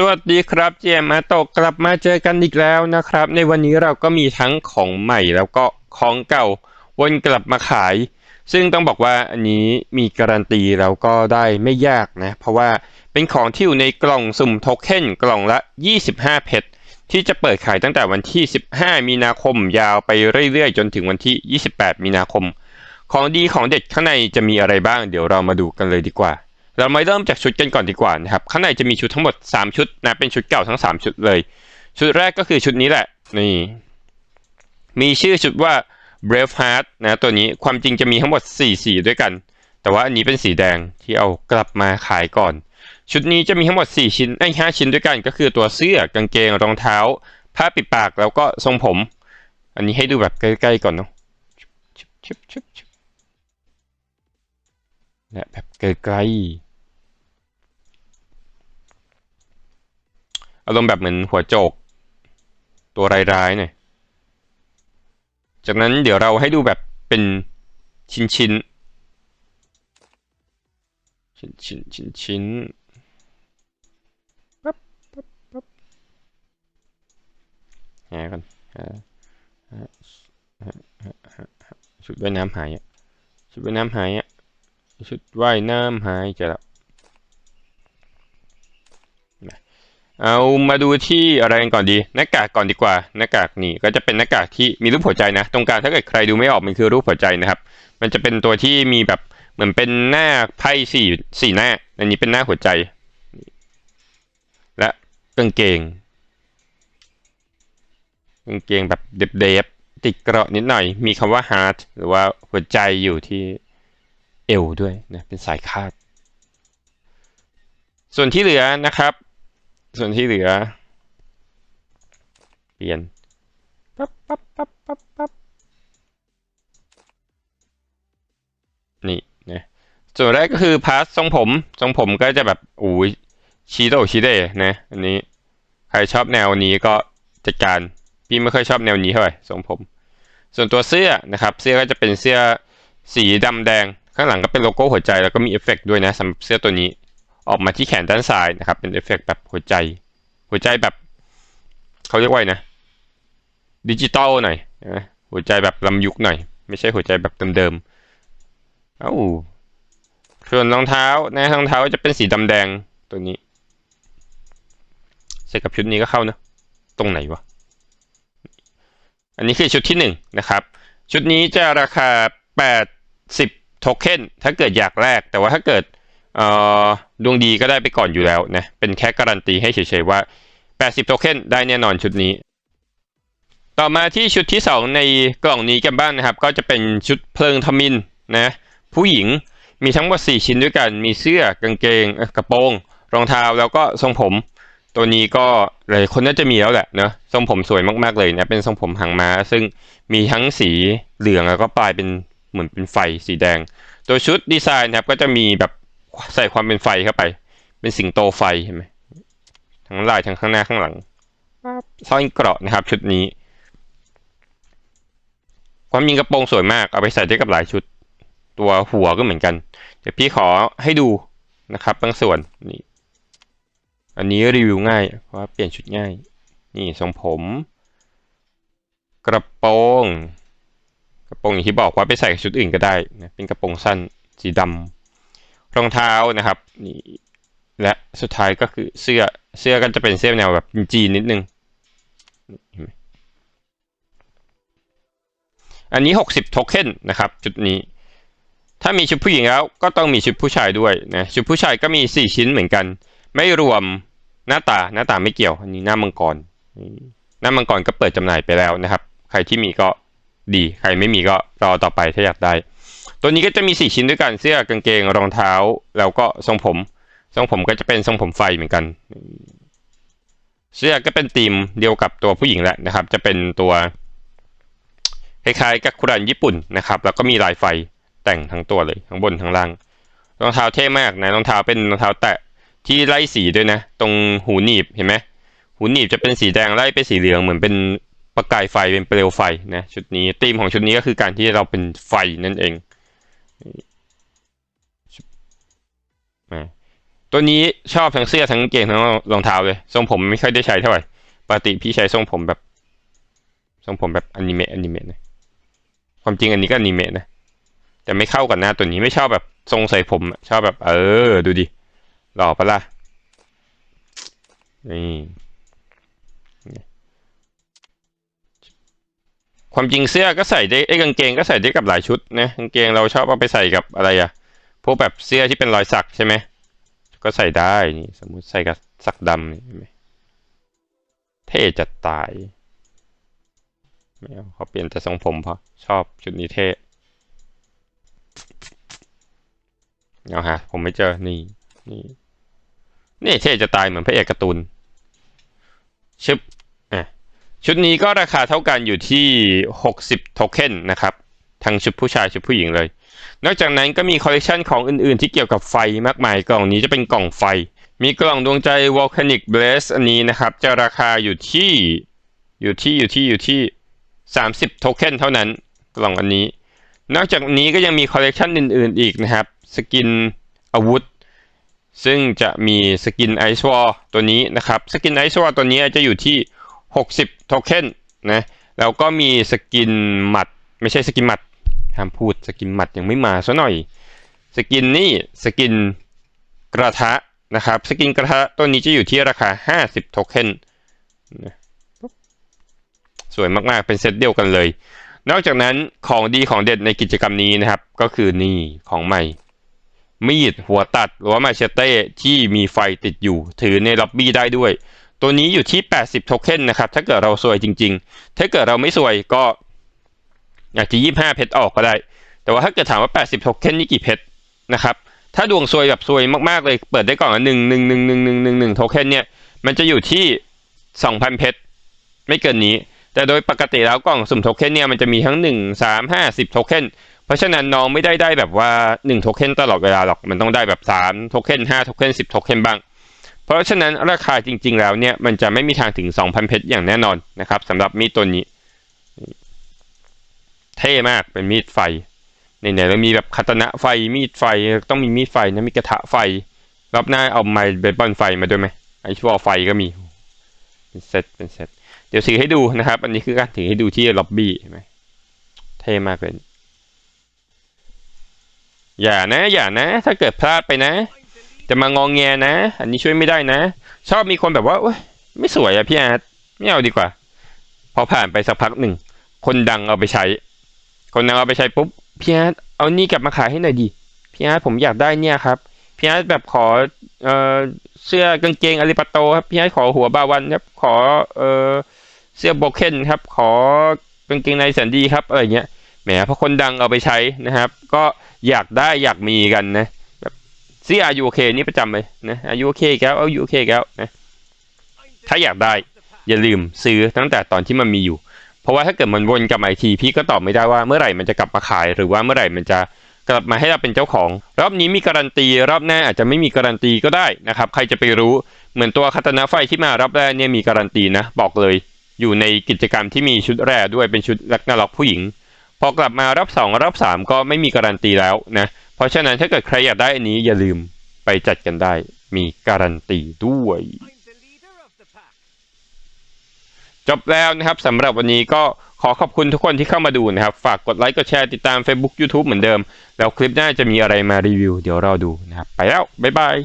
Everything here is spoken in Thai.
สวัสดีครับเจมมาตะกลับมาเจอกันอีกแล้วนะครับ ในวันนี้เราก็มีทั้งของใหม่แล้วก็ของเก่าวนกลับมาขาย ซึ่งต้องบอกว่าอันนี้มีการันตีแล้วก็ได้ไม่ยากนะ เพราะว่าเป็นของที่อยู่ในกล่องสุ่มโทเค็นกล่องละ 25 เพชรที่จะเปิดขายตั้งแต่วันที่ 15 มีนาคมยาวไปเรื่อยๆ จนถึงวันที่ 28 มีนาคม ของดีของเด็ดข้างในจะมีอะไรบ้าง เดี๋ยวเรามาดูกันเลยดีกว่า เรามาเริ่มจากชุดกันก่อนดีกว่านะครับ ข้างในจะมีชุดทั้งหมด 3 ชุดนะ เป็นชุดเก่าทั้ง 3 ชุดเลย ชุดแรกก็คือชุดนี้แหละ นี่ มีชื่อชุดว่า Brave Heart นะตัวนี้ความจริงจะมีทั้งหมด 4 สีด้วยกัน แต่ว่าอันนี้เป็นสีแดงที่เอากลับมาขายก่อน ชุดนี้จะมีทั้งหมด 4 ชิ้นไอ้5ชิ้นด้วยกัน ก็คือตัวเสื้อกางเกงรองเท้า ผ้าปิดปากแล้วก็ทรงผม อันนี้ให้ดูแบบใกล้ๆก่อนเนาะและแบบไกลๆ อารมณ์แบบเหมือนหัวโจก ตัวร้ายๆหน่อยจากนั้นเดี๋ยวเราให้ดูแบบเป็นชิ้นชิ้นชิ้นชิ้นชิ้นชิ้นปั๊บปั๊บปั๊บหายกันชุดว่ายน้ำหายอะชุดว่ายน้ำหายอะชุดว่ายน้ำหายจะแล้วนะ เอามาดูที่อะไรกันก่อนดีหน้ากากก่อนดีกว่าหน้ากากนี่ก็จะเป็นหน้ากากที่มีรูปหัวใจนะ ตรงกลางถ้าเกิดใครดูไม่ออกมันคือรูปหัวใจนะครับ มันจะเป็นตัวที่มีแบบเหมือนเป็นหน้าไพ่สี่สี่หน้า อันนี้เป็นหน้าหัวใจ และกางเกงกางเกงแบบเดบๆติดเกราะนิดหน่อย มีคำว่า heart หรือว่าหัวใจอยู่ที่เอวด้วยนะเป็นสายคาด ส่วนที่เหลือนะครับ ส่วนที่เหลือ เปลี่ยนปั๊บปั๊บปั๊บปั๊บปั๊บนี่นะส่วนแรกก็คือพาร์ทรงผมทรงผมก็จะแบบอู้ชีโดชีเดนะอันนี้ใครชอบแนวนี้ก็จัดการพี่ไม่ค่อยชอบแนวนี้เท่าไหร่ทรงผม ส่วนตัวเสื้อนะครับ เสื้อก็จะเป็นเสื้อสีดำแดง ข้างหลังก็เป็นโลโก้หัวใจแล้วก็มีเอฟเฟกต์ด้วยนะสำหรับเสื้อตัวนี้ ออกมาที่แขนด้านซ้ายนะครับ เป็นเอฟเฟกต์แบบหัวใจ หัวใจแบบเขาเรียกว่าไงนะดิจิตอลหน่อยนะหัวใจแบบลำยุกหน่อย ไม่ใช่หัวใจแบบเดิมๆเอ้าส่วนรองเท้านะรองเท้าจะเป็นสีดำแดงตัวนี้ใส่กับชุดนี้ก็เข้านะ ตรงไหนวะ อันนี้คือชุดที่หนึ่งนะครับ ชุดนี้จะราคา 80 โทเค็นถ้าเกิดอยากแลกแต่ว่าถ้าเกิดเอ่อ ดวงดีก็ได้ไปก่อนอยู่แล้วนะ เป็นแค่การันตีให้เฉยๆว่า 80 โทเค็นได้แน่นอนชุดนี้ ต่อมาที่ชุดที่ 2 ในกล่องนี้กันบ้างนะครับ ก็จะเป็นชุดเพลิงทมินนะผู้หญิงมีทั้งหมด 4 ชิ้นด้วยกัน มีเสื้อกางเกงกระโปรง รองเท้าแล้วก็ทรงผม ตัวนี้ก็หลายคนน่าจะมีแล้วแหละเนอะทรงผมสวยมากๆเลยนะ เป็นทรงผมหางม้า ซึ่งมีทั้งสีเหลืองแล้วก็ปลายเป็นเหมือนเป็นไฟสีแดง ตัวชุดดีไซน์นะครับก็จะมีแบบ ใส่ความเป็นไฟเข้าไป เป็นสิงโตไฟเห็นไหมทั้งลายทั้งข้างหน้าข้างหลังสร้อยเกราะนะครับ ชุดนี้ ความยิงกระโปรงสวยมากเอาไปใส่ได้กับหลายชุด ตัวหัวก็เหมือนกัน เดี๋ยวพี่ขอให้ดูนะครับบางส่วนนี่อันนี้รีวิวง่ายเพราะว่าเปลี่ยนชุดง่าย นี่ทรงผม กระโปรงกระโปรงอย่างที่บอกว่าไปใส่กับชุดอื่นก็ได้นะเป็นกระโปรงสั้นสีดำ รองเท้านะครับนี่และสุดท้ายก็คือเสื้อเสื้อก็จะเป็นเสื้อแนวแบบจีนนิดนึงเห็นไหมอันนี้ 60 โทเค็นนะครับ ชุดนี้ ถ้ามีชุดผู้หญิงแล้วก็ต้องมีชุดผู้ชายด้วยนะชุดผู้ชายก็มี 4 ชิ้นเหมือนกัน ไม่รวมหน้าตาหน้าตาไม่เกี่ยว อันนี้หน้ามังกรหน้ามังกรก็เปิดจำหน่ายไปแล้วนะครับ ใครที่มีก็ดี ใครไม่มีก็รอต่อไปถ้าอยากได้ ตัวนี้ก็จะมี 4 ชิ้นด้วยกันเสื้อกางเกงรองเท้า แล้วก็ทรงผมทรงผมก็จะเป็นทรงผมไฟเหมือนกัน เสื้อก็เป็นธีมเดียวกับตัวผู้หญิงแหละนะครับ จะเป็นตัวคล้ายๆกับคุรันญี่ปุ่นนะครับ แล้วก็มีลายไฟแต่งทั้งตัวเลยทั้งบนทั้งล่างรองเท้าเท่มากนะรองเท้าเป็นรองเท้าแตะที่ไล่สีด้วยนะ ตรงหูหนีบเห็นไหมหูหนีบจะเป็นสีแดงไล่ไปสีเหลืองเหมือนเป็นประกายไฟเป็นเปลวไฟนะชุดนี้ธีมของชุดนี้ก็คือการที่เราเป็นไฟนั่นเอง ตัวนี้ชอบทั้งเสื้อทั้งเกงทั้งรองเท้าเลยทรงผมไม่ค่อยได้ใช้เท่าไหร่ปกติพี่ใช้ทรงผมแบบทรงผมแบบอนิเมะอนิเมะนะความจริงอันนี้ก็อนิเมะนะแต่ไม่เข้ากับหน้าตัวนี้ไม่ชอบแบบทรงใส่ผมชอบแบบ เออ ดูดิหล่อปะล่ะนี่ ความจริงเสื้อก็ใส่ได้ไอ้กางเกงก็ใส่ได้กับหลายชุดนะกางเกงเราชอบเอาไปใส่กับอะไรอะพวกแบบเสื้อที่เป็นรอยสักใช่ไหมก็ใส่ได้นี่สมมุติใส่กับสักดำนี่ไหมเท่จัดตายไม่เอาเขาเปลี่ยนแต่ทรงผมพราะชอบชุดนี้เท่เอาฮะผมไม่เจอนี่นี่นี่เท่จะตายเหมือนพระเอกการ์ตูนชึบ ชุดนี้ก็ราคาเท่ากันอยู่ที่ 60 โทเค็นนะครับ ทั้งชุดผู้ชายชุดผู้หญิงเลย นอกจากนั้นก็มีคอลเลกชันของอื่นๆ ที่เกี่ยวกับไฟมากมาย กล่องนี้จะเป็นกล่องไฟ มีกล่องดวงใจ Volcanic Blaze อันนี้นะครับ จะราคาอยู่ที่อยู่ที่อยู่ที่อยู่ที่ 30 โทเค็นเท่านั้น กล่องอันนี้ นอกจากนี้ก็ยังมีคอลเลกชันอื่นๆ อีกนะครับ สกินอาวุธซึ่งจะมีสกินไอซ์วอลตัวนี้นะครับ สกินไอซ์วอลตัวนี้จะอยู่ที่ 60โทเค็นนะแล้วก็มีสกินหมัด ไม่ใช่สกินหมัดห้ามพูดสกินหมัดยังไม่มาซะหน่อย สกินนี่สกินกระทะนะครับสกินกระทะตัวนี้จะอยู่ที่ราคา 50โทเค็นนะสวยมากๆ เป็นเซตเดียวกันเลย นอกจากนั้นของดีของเด็ดในกิจกรรมนี้นะครับ ก็คือนี่ของใหม่ มีดหัวตัดหรือว่ามาเชเต้ที่มีไฟติดอยู่ ถือในล็อบบี้ได้ด้วย ตัวนี้อยู่ที่ 80 โทเค็นนะครับ ถ้าเกิดเราซวยจริง ๆ ถ้าเกิดเราไม่ซวยก็อาจจะ25 เพชรออกก็ได้ แต่ว่าถ้าเกิดถามว่า 80 โทเค็นนี่กี่เพชรนะครับ ถ้าดวงซวยแบบซวยมากๆเลย เปิดได้ก่อนหนึ่งหนึ่งหนึ่งหนึ่งหนึ่งหนึ่งหนึ่งโทเค็นเนี่ย มันจะอยู่ที่ 2,000 เพชรไม่เกินนี้ แต่โดยปกติแล้วกล่องสุ่มโทเค็นเนี่ยมันจะมีทั้ง 1 3 5 10 โทเค็นเพราะฉะนั้นน้องไม่ได้ได้แบบว่า1โทเค็นตลอดเวลาหรอก มันต้องได้แบบ3โทเค็น5โทเค็น10 โทเค็นบ้าง เพราะฉะนั้นราคาจริง ๆ แล้วเนี่ยมันจะไม่มีทางถึง 2,000 เพชรอย่างแน่นอนนะครับสำหรับมีดตัวนี้ เท่มากเป็นมีดไฟในไหนๆเรามีแบบคาตนะไฟมีดไฟต้องมีมีดไฟนะมีกระทะไฟรอบหน้าเอาไม้เบสบอลไฟมาด้วยไหมไอชัวไฟก็มีเป็นเซตเป็นเซตเดี๋ยวถือให้ดูนะครับ อันนี้คือการถือให้ดูที่ล็อบบี้เห็นไหมเท่มากเลยอย่านะ อย่านะ ถ้าเกิดพลาดไปนะ จะมางองแงนะ อันนี้ช่วยไม่ได้นะ ชอบมีคนแบบว่าไม่สวยอะพี่อาร์ตไม่เอาดีกว่า พอผ่านไปสักพักหนึ่ง คนดังเอาไปใช้ คนดังเอาไปใช้ปุ๊บพี่อาร์ตเอานี่กลับมาขายให้หน่อยดิพี่อาร์ตผมอยากได้เนี่ยครับพี่อาร์ตแบบขอเออเสื้อกางเกงอาริปาโตครับพี่อาร์ตขอหัวบาวันครับขอเออเสื้อโบเคนครับ ขอกางเกงในแสนดีครับอะไรเงี้ยแหมพอคนดังเอาไปใช้นะครับ ก็อยากได้อยากมีกันนะ เสื้อายุโอเคนี่ประจำเลยนะอายุโอเคแก้วอายุโอเคแก้วนะถ้าอยากได้อย่าลืมซื้อตั้งแต่ตอนที่มันมีอยู่ เพราะว่าถ้าเกิดมันวนกลับมาอีกทีพี่ก็ตอบไม่ได้ว่าเมื่อไหร่มันจะกลับมาขาย หรือว่าเมื่อไหร่มันจะกลับมาให้เราเป็นเจ้าของ รอบนี้มีการันตีรอบหน้าอาจจะไม่มีการันตีก็ได้นะครับใครจะไปรู้เหมือนตัวคาตนะไฟที่มารอบแรกเนี่ยมีการันตีนะบอกเลย อยู่ในกิจกรรมที่มีชุดแรกด้วยเป็นชุดลักนาล็อกผู้หญิง พอกลับมารอบสองรอบสามก็ไม่มีการันตีแล้วนะ เพราะฉะนั้นถ้าเกิดใครอยากได้อันนี้อย่าลืมไปจัดกันได้ มีการันตีด้วย จบแล้วนะครับสำหรับวันนี้ก็ขอขอบคุณทุกคนที่เข้ามาดูนะครับ ฝากกดไลค์กดแชร์ติดตาม Facebook YouTube เหมือนเดิม แล้วคลิปหน้าจะมีอะไรมารีวิว เดี๋ยวรอดูนะครับ ไปแล้ว บ๊ายบาย